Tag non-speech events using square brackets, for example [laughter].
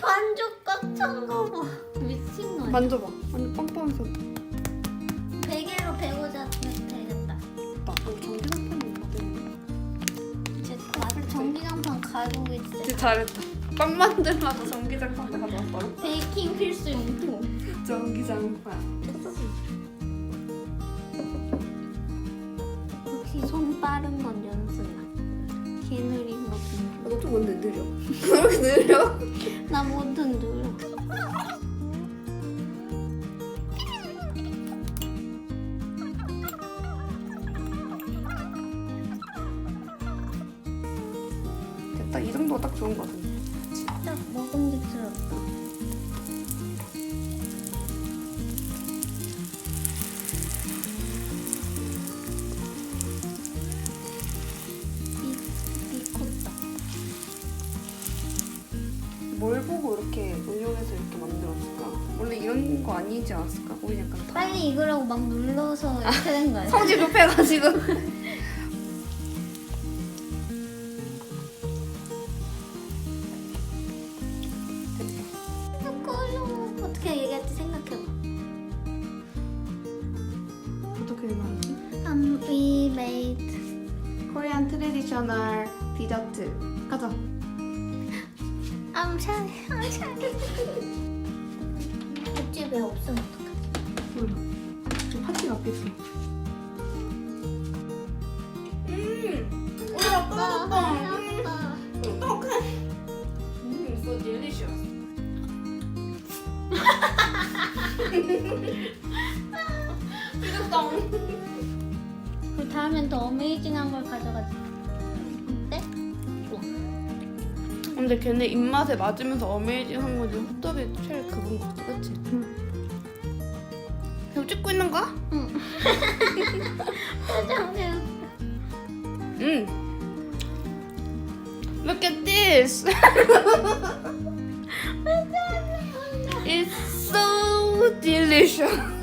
반죽 꽉 찬 거 봐. 미친 거 아니야? 만져봐. 완전 빵빵해서. 베개로 베고 자면 되겠다. 나너 전기장판이 있거든. 제 나를 전기장판 가지고 있어. 진짜 잘했다. 빵 만들라고 전기장판 가져왔더라. 베이킹 필수 용품. 전기장판. 역시 손 빠른 건 뭔데 느려? [laughs] 왜 이렇게 느려? 나 뭐든 느려. 됐다. 이 정도가 딱 좋은 거 같은데. 딱 먹음직스럽다. 뭘 보고 이렇게 응용해서 이렇게 만들었을까? 원래 이런 거 아니지 않았을까? 우리 약간 다 빨리 익으라고 막 눌러서 이렇게 된 거야. 성질 급해가지고. 그걸로 어떻게 얘기할지 생각해봐. 어떻게 말하지? Um, we made 코리안 트레디셔널 디저트. 가자. I'm sorry. 집에 없으면 어떡하지? 몰라. 저 파티 같겠어. 음! 우리 아빠 아빠. 음. 그 다음엔 더 어메이징한 걸 가져가자. 근데 걔네 입맛에 맞으면서 어메이징한 거지 호떡이 제일 그건 거 같아, 그치? 응. 계속 찍고 있는 거야? 응. [laughs] 표정이 응. Look at this. [laughs] It's so delicious.